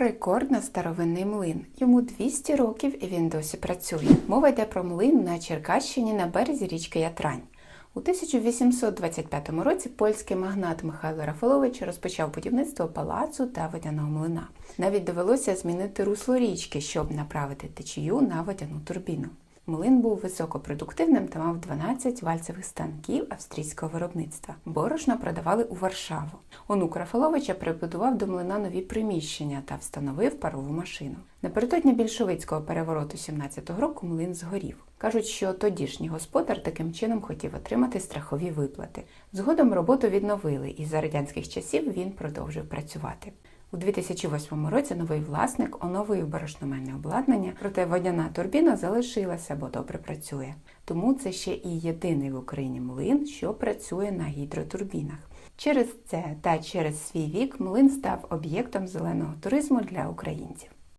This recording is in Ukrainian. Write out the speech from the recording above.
Рекордно старовинний млин. Йому 200 років і він досі працює. Мова йде про млин на Черкащині на березі річки Ятрань. У 1825 році польський магнат Михайло Рафалович розпочав будівництво палацу та водяного млина. Навіть довелося змінити русло річки, щоб направити течію на водяну турбіну. Млин був високопродуктивним та мав 12 вальцевих станків австрійського виробництва. Борошно продавали у Варшаву. Онук Рафаловича прибудував до млина нові приміщення та встановив парову машину. Напередодні більшовицького перевороту 17-го року млин згорів. Кажуть, що тодішній господар таким чином хотів отримати страхові виплати. Згодом роботу відновили, і за радянських часів він продовжив працювати. У 2008 році новий власник оновив борошномельне обладнання, проте водяна турбіна залишилася, бо добре працює. Тому це ще і єдиний в Україні млин, що працює на гідротурбінах. Через це та через свій вік млин став об'єктом зеленого туризму для українців.